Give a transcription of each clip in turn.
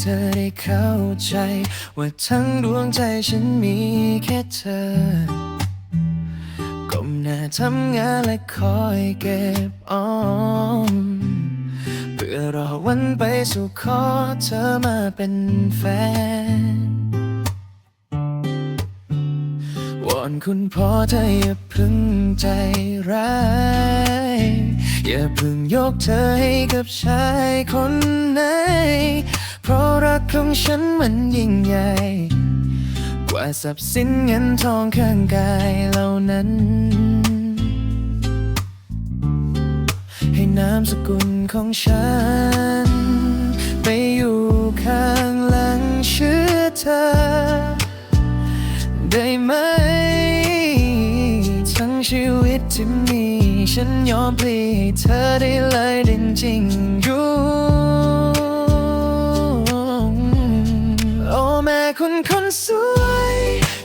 เธอได้เข้าใจ ว่าทั้งดวงใจฉันมีแค่เธอก้มหน้าทำงานและคอยเก็บออม เพื่อรอวันไปสู่ขอเธอมาเป็นแฟนวอนคุณพ่อเธออย่าพึ่งใจร้ายอย่าพึ่งยกเธอให้กับชายคนไหน เพราะรักของฉันมันยิ่งใหญ่ กว่าทรัพย์สินเงินทองข้างกายเหล่านั้น ให้นามสกุลของฉัน ไปอยู่ข้างหลังชื่อเธอ ได้ไหม ทั้งชีวิตที่มี ฉันยอมพลีให้เธอได้เลยจริงอ คนคนสวย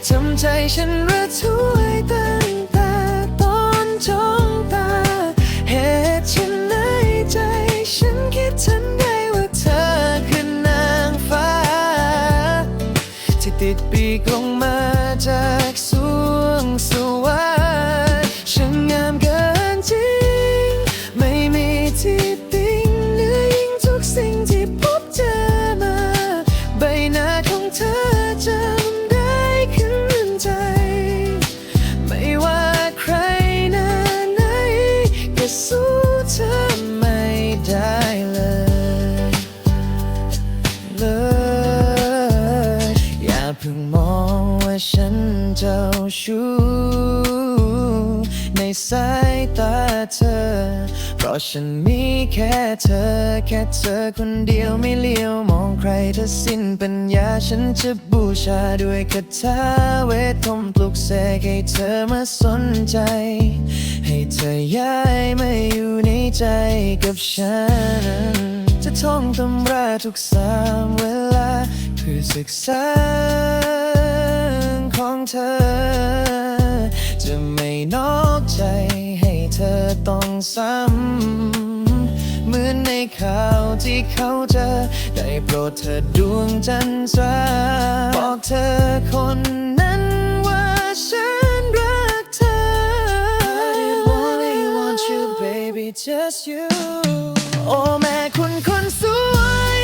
ทำใจฉันระทวยตั้งแต่ตอนจ้องตา เหตุฉันไหนใจ ฉันคิดทันได้ว่าเธอคือนางฟ้า ที่ติดปีกลงมาจาก เธอจำได้ขึ้นใจ ไม่ว่าใครหน้าไหนก็สู้เธอไม่ได้เลยเลยอย่าเพิ่งมองว่าฉันเจ้าชู้ สายตาเธอ เพราะฉันมีแค่เธอ แค่เธอคนเดียวไม่เลี้ยวมองใครถ้าสิ้นปัญญาฉันจะบูชาด้วยคาถาเวทมนต์ปลุกเสกให้เธอมาสนใจ ให้เธอย้ายมาอยู่ในใจกับฉัน จะท่องตำราทุกสามเวลาเพื่อศึกษาของเธอ จะไม่นอก ใจให้เธอต้องซ้ำ เหมือนในข่าวที่เขาเจอ ได้โปรดเธอดวงจันทราบอกเธอคนนั้นว่าฉันรักเธอ I only want you baby just you โอ้แม่คุณคนสวย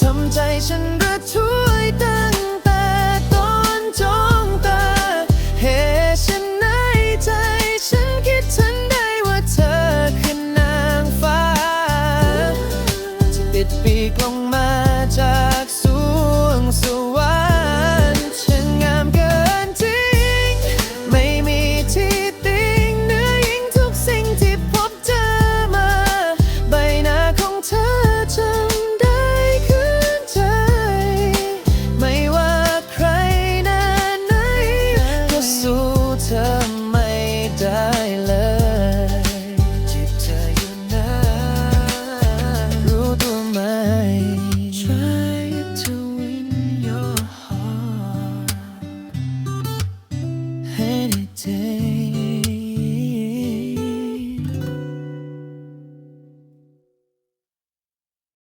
ทำใจฉัน